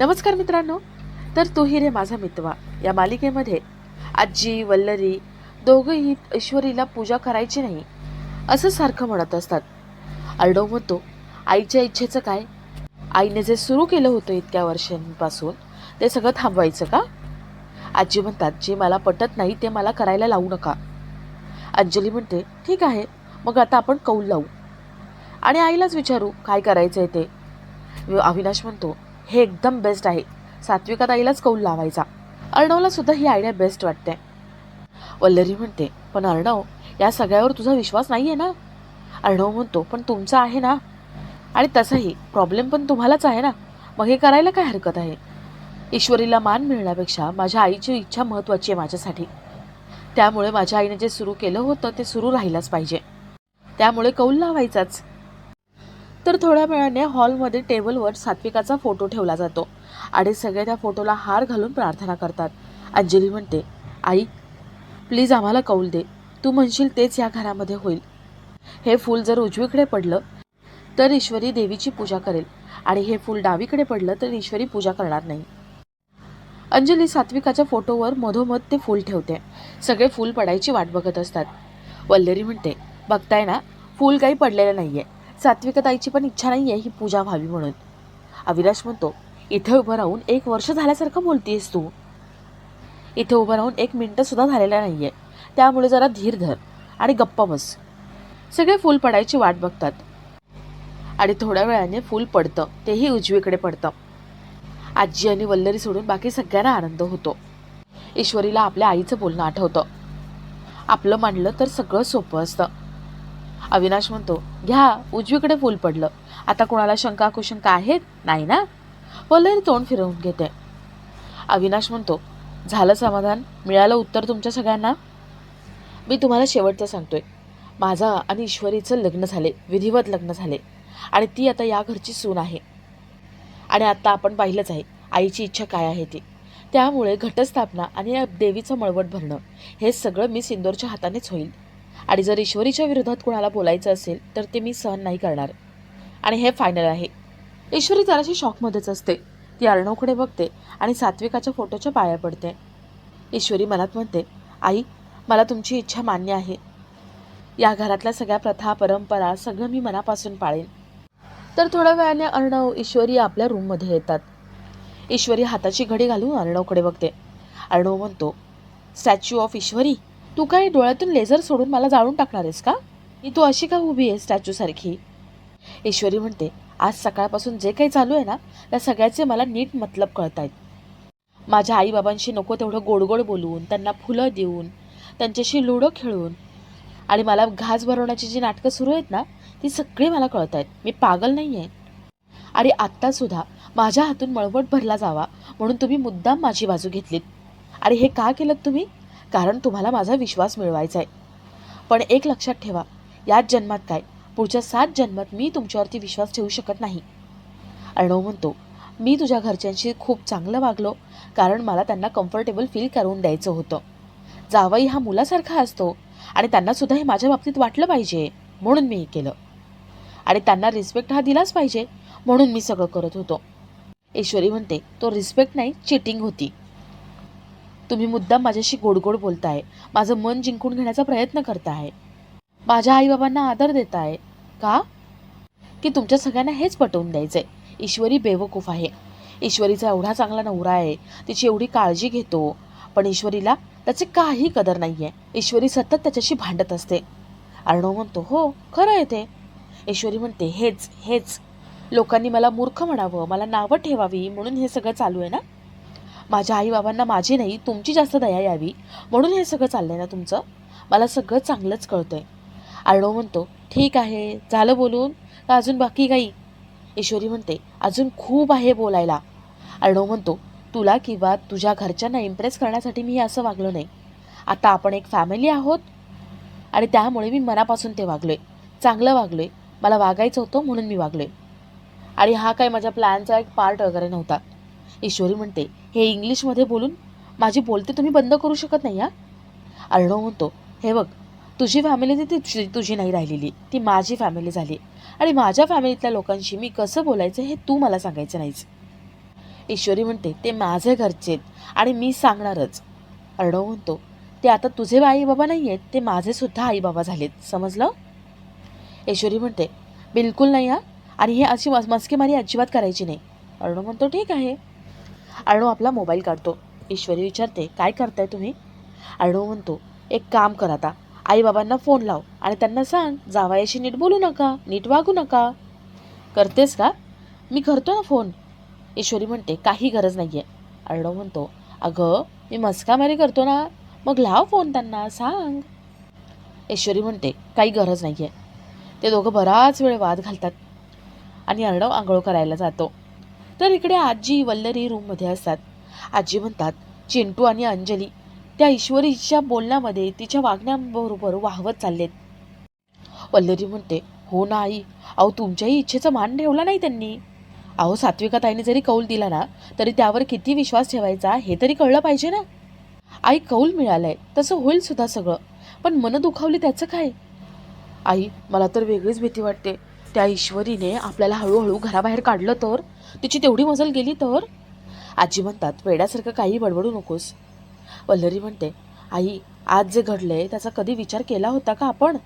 नमस्कार मित्रांनो. तर तुही रे माझा मितवा. या मालिकेमध्ये आजी वल्लरी दोघंही ईश्वरीला पूजा करायची नाही असं सारखं म्हणत असतात. अल्डो म्हणतो आईच्या इच्छेचं काय? आईने जे सुरू केलं होतं इतक्या वर्षांपासून ते सगळं थांबवायचं का? आजी म्हणतात जे मला पटत नाही ते मला करायला लावू नका. अंजली म्हणते ठीक आहे मग आता आपण कौल लावू. आणि आईलाच विचारू काय करायचं आहे ते? अविनाश म्हणतो हे एकदम बेस्ट आहे. सात्विका ताईलाच कौल लावायचा. अर्णवला सुद्धा ही आयडिया बेस्ट वाटते. वल्लरी म्हणते पण अर्णव या सगळ्यावर तुझा विश्वास नाही आहे ना? अर्णव म्हणतो पण तुमचा आहे ना? आणि तसंही प्रॉब्लेम पण तुम्हालाच आहे ना? मग हे करायला काय हरकत आहे? ईश्वरीला मान मिळण्यापेक्षा माझ्या आईची इच्छा महत्त्वाची आहे माझ्यासाठी. त्यामुळे माझ्या आईने जे सुरू केलं होतं ते सुरू राहिलंच पाहिजे. त्यामुळे कौल लावायचाच. तर थोड्या वेळाने हॉलमध्ये टेबलवर सात्विकाचा फोटो ठेवला जातो. आणि सगळे त्या फोटोला हार घालून प्रार्थना करतात. अंजली म्हणते आई प्लीज आम्हाला कौल दे. तू म्हणशील तेच या घरामध्ये होईल. हे फूल जर उजवीकडे पडलं तर ईश्वरी देवीची पूजा करेल. आणि हे फूल डावीकडे पडलं तर ईश्वरी पूजा करणार नाही. अंजली सात्विकाच्या फोटोवर मधोमध ते फूल ठेवते. सगळे फूल पडायची वाट बघत असतात. वल्लेरी म्हणते बघताय ना फूल काही पडलेलं नाहीये. सात्विकताईची पण इच्छा नाही आहे ही पूजा व्हावी म्हणून. अविनाश म्हणतो इथे उभं राहून एक वर्ष झाल्यासारखं बोलतीयस तू. इथे उभं राहून एक मिनटंसुद्धा झालेला नाही आहे त्यामुळे जरा धीर धर आणि गप्पा बस. सगळे फूल पडायची वाट बघतात. आणि थोड्या वेळाने फूल पडतं तेही उजवीकडे पडतं. आजी आणि वल्लरी सोडून बाकी सगळ्यांना आनंद होतो. ईश्वरीला आपल्या आईचं बोलणं आठवतं. आपलं मांडलं तर सगळं सोपं असतं. अविनाश म्हणतो घ्या उजवीकडे फूल पडलं. आता कुणाला शंका कुशंका आहेत? नाही ना? वल्लरी तोंड फिरवून घेते. अविनाश म्हणतो झालं समाधान? मिळालं उत्तर तुमच्या सगळ्यांना? मी तुम्हाला शेवटचं सांगतोय. माझा आणि ईश्वरीचं लग्न झाले विधिवत लग्न झाले. आणि ती आता या घरची सून आहे. आणि आता आपण पाहिलंच आहे आईची इच्छा काय आहे ती. त्यामुळे घटस्थापना आणि या देवीचं मळवट भरणं हे सगळं मी सिंदोरच्या हातानेच होईल. आणि जर ईश्वरीच्या विरोधात कोणाला बोलायचं असेल तर ते मी सहन नाही करणार. आणि हे फायनल आहे. ईश्वरी जराशी शॉकमध्येच असते. ती अर्णवकडे बघते आणि सात्विकाच्या फोटोच्या पाया पडते. ईश्वरी मनात म्हणते आई मला तुमची इच्छा मान्य आहे. या घरातल्या सगळ्या प्रथा परंपरा सगळं मी मनापासून पाळेन. तर थोड्या वेळाने अर्णव ईश्वरी आपल्या रूममध्ये येतात. ईश्वरी हाताची घडी घालून अर्णवकडे बघते. अर्णव म्हणतो स्टॅच्यू ऑफ ईश्वरी तू काय डोळ्यातून लेझर सोडून मला जाळून टाकणार आहेस का? मी तू अशी का उभी आहे स्टॅच्यूसारखी? ईश्वरी म्हणते आज सकाळपासून जे काही चालू आहे ना त्या सगळ्याचे मला नीट मतलब कळत आहेत माझ्या आईबाबांशी नको तेवढं गोडगोड बोलून त्यांना फुलं देऊन त्यांच्याशी लुडो खेळून आणि मला घास भरवण्याची जी नाटकं सुरू आहेत ना ती सगळी मला कळत आहेत मी पागल नाही आहे आणि आत्तासुद्धा माझ्या हातून मळवट भरला जावा म्हणून तुम्ही मुद्दाम माझी बाजू घेतलीत. आणि हे का केलं तुम्ही? कारण तुम्हाला माझा विश्वास मिळवायचा आहे पण एक लक्षात ठेवा याच जन्मात काय? पुढच्या सात जन्मात मी तुमच्यावरती विश्वास ठेवू शकत नाही. अर्णव म्हणतो मी तुझ्या घरच्यांशी खूप चांगलं वागलो कारण मला त्यांना कम्फर्टेबल फील करून द्यायचं होतं. जावई हा मुलासारखा असतो आणि त्यांनासुद्धा हे माझ्या बाबतीत वाटलं पाहिजे म्हणून मी हे केलं. आणि त्यांना रिस्पेक्ट हा दिलाच पाहिजे म्हणून मी सगळं करत होतो. ईश्वरी म्हणते तो रिस्पेक्ट नाही चिटिंग होती. तुम्ही मुद्दाम माझ्याशी गोडगोड बोलताय. माझं मन जिंकून घेण्याचा प्रयत्न करताय. माझ्या आईबाबांना आदर देताय. का? की तुमच्या सगळ्यांना हेच पटवून द्यायचंय. ईश्वरी बेवकूफ आहे. ईश्वरीचा एवढा चांगला नवरा आहे. तिची एवढी काळजी घेतो. पण ईश्वरीला त्याचे काही कदर नाही आहे ईश्वरी सतत त्याच्याशी भांडत असते. अर्णव म्हणतो हो खरं आहे ते. ईश्वरी म्हणते हेच हेच. लोकांनी मला मूर्ख म्हणावं मला नावं ठेवावी म्हणून हे सगळं चालू आहे ना? माझ्या आईबाबांना माझी नाही तुमची जास्त दया यावी. म्हणून हे सगळं चाललंय ना तुमचं? मला सगळं चांगलंच कळतंय. आर्णव म्हणतो ठीक आहे झालं बोलून. का अजून बाकी काही? ईश्वरी म्हणते अजून खूप आहे बोलायला. अर्णव म्हणतो तुला किंवा तुझ्या घरच्यांना इम्प्रेस करण्यासाठी मी असं वागलो नाही. आता आपण एक फॅमिली आहोत आणि त्यामुळे मी मनापासून ते वागलोय. चांगलं वागलोय. मला वागायचं होतं म्हणून मी वागलोय. आणि हा काय माझ्या प्लॅनचा एक पार्ट वगैरे नव्हता. ईश्वरी म्हणते हे इंग्लिशमध्ये बोलून माझी बोलते तुम्ही बंद करू शकत नाही हा? अर्णव म्हणतो हे बघ तुझी फॅमिली ती तुझी तुझी नाही राहिलेली. ती माझी फॅमिली झाली. आणि माझ्या फॅमिलीतल्या लोकांशी मी कसं बोलायचं हे तू मला सांगायचं नाहीच ईश्वरी म्हणते ते माझे घरचे आहेत आणि मी सांगणारच. अर्णव म्हणतो ते आता तुझे आई बाबा नाही आहेत ते माझेसुद्धा आई बाबा झालेत. समजलं? ईश्वरी म्हणते बिलकुल नाही हा. आणि हे अशी मस मस्केमारी अजिबात करायची नाही. अर्णव म्हणतो ठीक आहे. अर्णव आपला मोबाईल काढतो. ईश्वरी विचारते काय करताय तुम्ही? अर्णव म्हणतो एक काम कर आता. आईबाबांना फोन लाव आणि त्यांना सांग जावायाशी नीट बोलू नका नीट वागू नका. करतेस का? मी करतो ना फोन ईश्वरी म्हणते काही गरज नाही आहे अर्णव म्हणतो अगं मी मस्कामारी करतो ना मग लाव फोन त्यांना सांग. ईश्वरी म्हणते काही गरज नाही आहे ते दोघं बराच वेळ वाद घालतात. आणि अर्णव आंघोळ करायला जातो. तर इकडे आजी वल्लरी रूममध्ये असतात. आजी म्हणतात चिंटू आणि अंजली त्या ईश्वरीच्या बोलण्यामध्ये तिच्या वागण्याबरोबर वाहवत चाललेत. वल्लरी म्हणते हो ना आई अहो तुमच्याही इच्छेचा मान ठेवला नाही त्यांनी. अहो सात्विका ताईने जरी कौल दिला ना तरी त्यावर किती विश्वास ठेवायचा हे तरी कळलं पाहिजे ना. आई कौल मिळालंय तसं होईल सुद्धा सगळं पण मन दुखावली त्याचं काय? आई मला तर वेगळीच भीती वाटते त्या ईश्वरीने आपल्याला हळूहळू घराबाहेर काढलं तर? तिची तेवढी मजल गेली तर? आजी म्हणतात वेड्यासारखं काही बडबडू नकोस. वल्लरी म्हणते आई आज जे घडलंय त्याचा कधी विचार केला होता का आपण?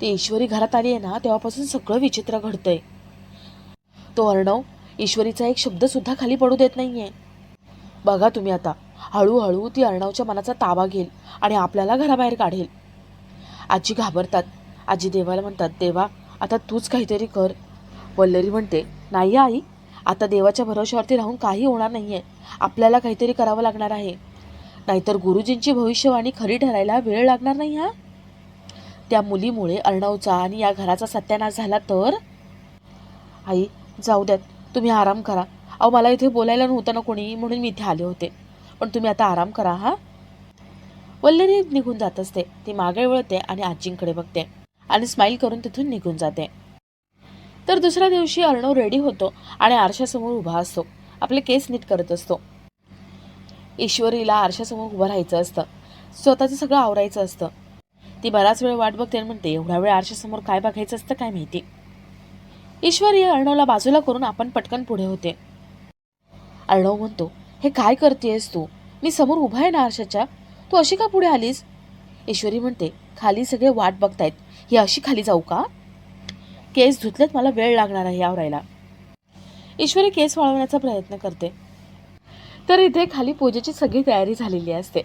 ती ईश्वरी घरात आली आहे ना तेव्हापासून सगळं विचित्र घडतंय. तो अर्णव ईश्वरीचा एक शब्द सुद्धा खाली पडू देत नाहीये. बघा तुम्ही आता हळूहळू ती अर्णवच्या मनाचा ताबा घेईल आणि आपल्याला घराबाहेर काढेल. आजी घाबरतात. आजी देवाला म्हणतात देवा आता तूच काहीतरी कर. वल्लरी म्हणते नाही आई आता देवाच्या भरोश्यावरती राहून काही होणार नाही आहे आपल्याला काहीतरी करावं लागणार आहे. नाहीतर गुरुजींची भविष्यवाणी खरी ठरायला वेळ लागणार नाही हा? त्या मुलीमुळे अर्णवचा आणि या घराचा सत्यानाश झाला तर? आई जाऊ द्यात. तुम्ही आराम करा. अहो मला इथे बोलायला नव्हतं ना कोणी म्हणून मी इथे आले होते. पण तुम्ही आता आराम करा हा? वल्लरी निघून जात असते. ती मागे वळते आणि आजींकडे बघते. आणि स्माईल करून तिथून निघून जाते. तर दुसऱ्या दिवशी अर्णव रेडी होतो आणि आरशासमोर उभा असतो. आपले केस नीट करत असतो. ईश्वरीला आरशासमोर उभं राहायचं असतं. स्वतःचं सगळं आवरायचं असतं. ती बराच वेळ वाट बघते म्हणते एवढा वेळ आरशासमोर काय बघायचं असतं काय माहिती? ईश्वरी अर्णवला बाजूला करून आपण पटकन पुढे होते. अर्णव म्हणतो हे काय करतेयस तू? मी समोर उभा आहे ना आरशाच्या? तू अशी का पुढे आलीस? ईश्वरी म्हणते खाली सगळे वाट बघतायत. ही अशी खाली जाऊ का? केस धुतल्यात मला वेळ लागणार आहे आवरायला. ईश्वरी केस वाळवण्याचा प्रयत्न करते. तर इथे खाली पूजेची सगळी तयारी झालेली असते.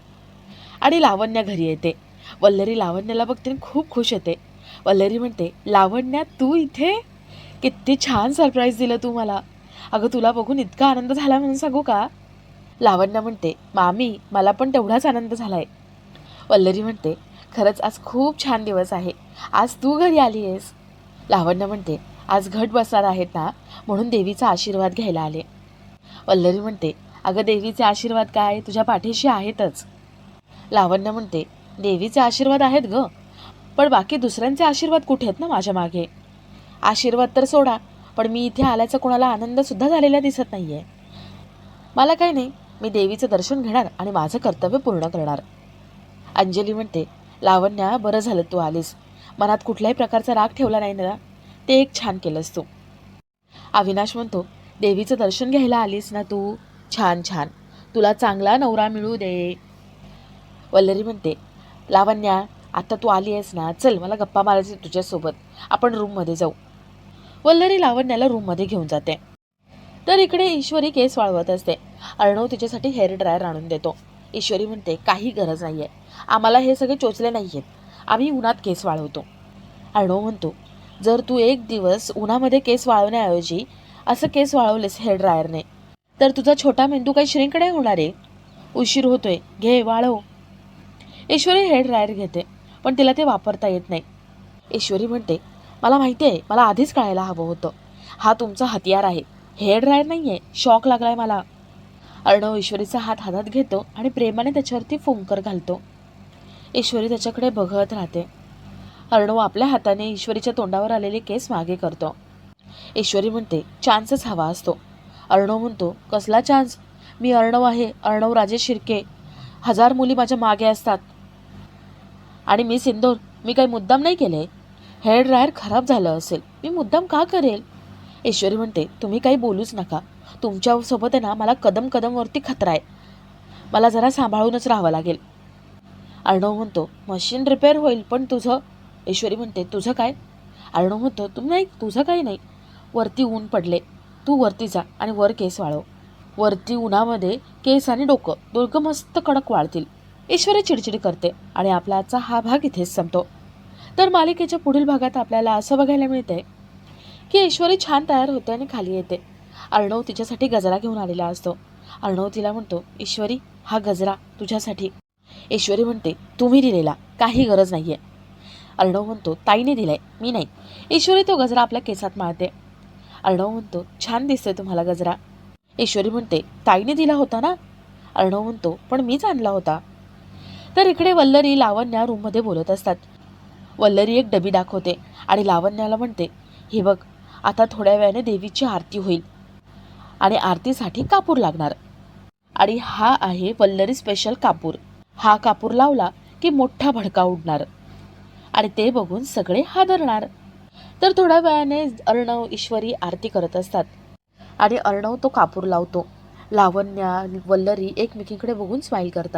आणि लावण्या घरी येते. वल्लरी लावण्याला बघते आणि खूप खुश होते. वल्लरी म्हणते लावण्या तू इथे? किती छान सरप्राईज दिलं तू मला. अगं तुला बघून इतका आनंद झाला म्हणून सांगू का? लावण्य म्हणते मामी मला पण तेवढाच आनंद झालाय. वल्लरी म्हणते खरंच आज खूप छान दिवस आहे. आज तू घरी आली आहेस. लावण्य म्हणते आज घट बसणार आहेत ना? म्हणून देवीचा आशीर्वाद घ्यायला आले. वल्लरी म्हणते अगं देवीचे आशीर्वाद काय? तुझ्या पाठीशी आहेतच. लावण्य म्हणते देवीचे आशीर्वाद आहेत ग पण बाकी दुसऱ्यांचे आशीर्वाद कुठे आहेत ना माझ्या मागे? आशीर्वाद तर सोडा पण मी इथे आल्याचा कोणाला आनंदसुद्धा झालेला दिसत नाही आहे मला काही नाही मी देवीचं दर्शन घेणार आणि माझं कर्तव्य पूर्ण करणार. अंजली म्हणते लावण्या बरं झालं तू आलीस. मनात कुठल्याही प्रकारचा राग ठेवला नाही ना ते एक छान केलंस तू. अविनाश म्हणतो देवीचं दर्शन घ्यायला आलीस ना तू? छान छान. तुला चांगला नवरा मिळू दे. वल्लरी म्हणते लावण्या आता तू आली आहेस ना? चल मला गप्पा मारायची तुझ्यासोबत. आपण रूममध्ये जाऊ. वल्लरी लावण्याला रूममध्ये घेऊन जाते. तर इकडे ईश्वरी केस वाळवत असते. अर्णव तिच्यासाठी हेअर ड्रायर आणून देतो. ईश्वरी म्हणते काही गरज नाही आहे आम्हाला हे सगळे चोचले नाही आहेत आम्ही उन्हात केस वाळवतो. अर्णव म्हणतो जर तू एक दिवस उन्हामध्ये केस वाळवण्याऐवजी असं केस वाळवलेस हेअर ड्रायरने तर तुझा छोटा मेंदू काही श्रिंक होणार आहे. उशीर होतोय. घे वाळव. ईश्वरी हेअर ड्रायर घेते पण तिला ते वापरता येत नाही. ईश्वरी म्हणते मला माहिती आहे मला आधीच कळायला हवं होतं. हा तुमचा हतियार आहे. हेअर ड्रायर नाही आहे शॉक लागलाय मला. अर्णव ईश्वरीचा हात हातात घेतो आणि प्रेमाने त्याच्यावरती फुंकर घालतो. ईश्वरी त्याच्याकडे बघत राहते. अर्णव आपल्या हाताने ईश्वरीच्या तोंडावर आलेले केस मागे करतो. ईश्वरी म्हणते चान्सच हवा असतो. अर्णव म्हणतो कसला चान्स? मी अर्णव आहे अर्णव राजे शिर्के. हजार मुली माझ्या मागे असतात. आणि मी सिंदूर मी काही मुद्दाम नाही केले? हेअर ड्रायर खराब झालं असेल मी मुद्दाम का करेल? ईश्वरी म्हणते तुम्ही काही बोलूच नका. तुमच्यासोबत आहे ना मला कदम कदमवरती खतरा आहे. मला जरा सांभाळूनच राहावं लागेल. अर्णव म्हणतो मशीन रिपेअर होईल पण तुझं ईश्वरी म्हणते तुझं काय? अर्णव म्हणतो तुम नाही तुझं काही नाही. वरती ऊन पडले. तू वरती जा आणि वर केस वाळव. वरती उन्हामध्ये केस आणि डोकं दोघं मस्त कडक वाळतील. ईश्वरी चिडचिड करते आणि आपला आजचा हा भाग इथेच संपतो. तर मालिकेच्या पुढील भागात आपल्याला असं बघायला मिळते की ईश्वरी छान तयार होते आणि खाली येते. अर्णव तिच्यासाठी गजरा घेऊन आलेला असतो. अर्णव तिला म्हणतो ईश्वरी हा गजरा तुझ्यासाठी ईश्वरी म्हणते तुम्ही दिलेला काही गरज नाही आहे अर्णव म्हणतो ताईने दिलाय मी नाही. ईश्वरी तो गजरा आपल्या केसात माळते. अर्णव म्हणतो छान दिसतोय तुम्हाला गजरा. ईश्वरी म्हणते ताईने दिला होता ना? अर्णव म्हणतो पण मीच आणला होता. तर इकडे वल्लरी लावण्या रूममध्ये बोलत असतात. वल्लरी एक डबी दाखवते आणि लावण्याला म्हणते हे बघ आता थोड्या वेळाने देवीची आरती होईल आणि आरतीसाठी कापूर लागणार. आणि हा आहे वल्लरी स्पेशल कापूर. हा कापूर लावला की मोठा भडका उडणार. आणि ते बघून सगळे हादरणार. तर थोड्या वेळाने अर्णव ईश्वरी आरती करत असतात. आणि अर्णव तो कापूर लावतो. लावण्या वल्लरी एकमेकींकडे बघून स्माईल करतात.